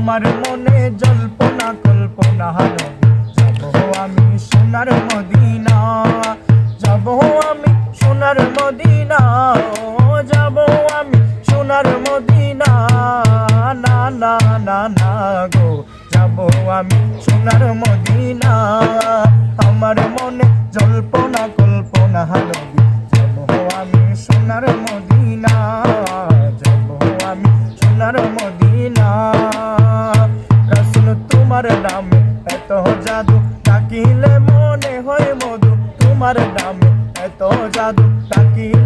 আমার মনে জল্পনা, কল্পনা নবী যাব আমি সোনার মদিনা, যাব আমি সোনার মদিনা, যাব আমি সোনার মদিনা, না না না না গো। যাব আমি সোনার মদিনা, আমার মনে জল্পনা, কল্পনা নবী যাব আমি সোনার মদিনা, যাব আমি সোনার মদিনা। তোমার নামে এত জাদু ডাকিলে মনে হয় মধু। তোমার নাম এত জাদু ডাকিলে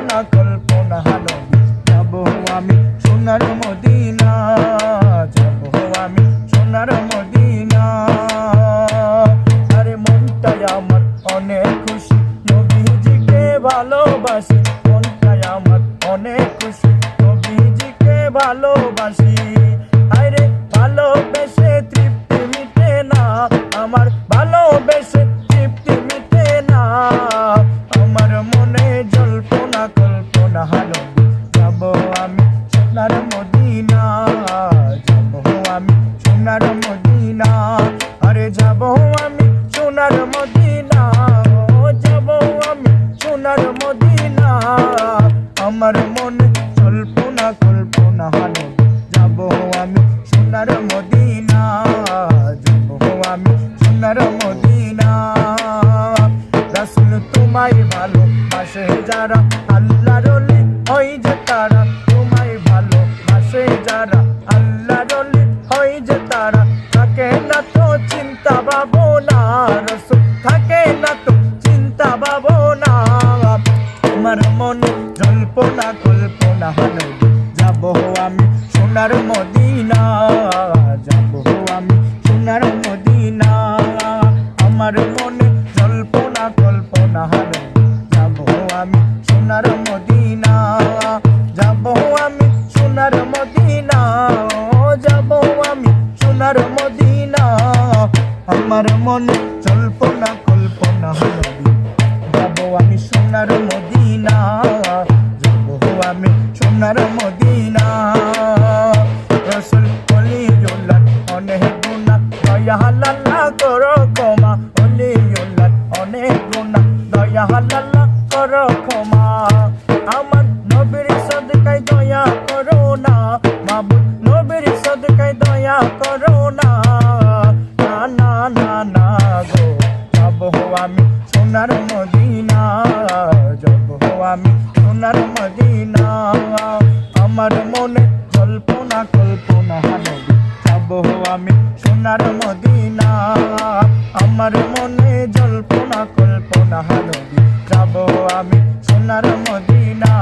জল্পনা কল্পনা হলো যাব আমি সোনার মদিনা, যাব আমি সোনার মদিনা। আরে মনটাই আমার অনেক খুশি, নবীজিকে ভালোবাসি। মনটাই আমার অনেক খুশি, নবীজিকে ভালোবাসি। আরে ভালোবেসে। যারা আল্লাহ রলি হয় যে তারা তোমায় ভালো বাসে যারা। আল্লাহ রলি হয় যে তারা, থাকে না তো চিন্তা পাবো না রসুল থাকে না তো চিন্তা পাবো না আমার মনে জল্পনা, কল্পনা হলো যাব আমি সোনার মদিনা, যাব আমি সোনার মদিনা। আমার মনে জল্পনা সোনার মদিনা যাব আমি সোনার মদিনা। আমার মনে কল্পনা কল্পনা যাব আমি সোনার মদিনা, যাব আমি সোনার মদিনা। রসুল আপনার মদিনা। আমার মনে কল্পনা কল্পনা হানবি যাব আমি সোনার মদিনা। আমার মনে জল্পনা কল্পনা হানবি যাব আমি সোনার মদিনা।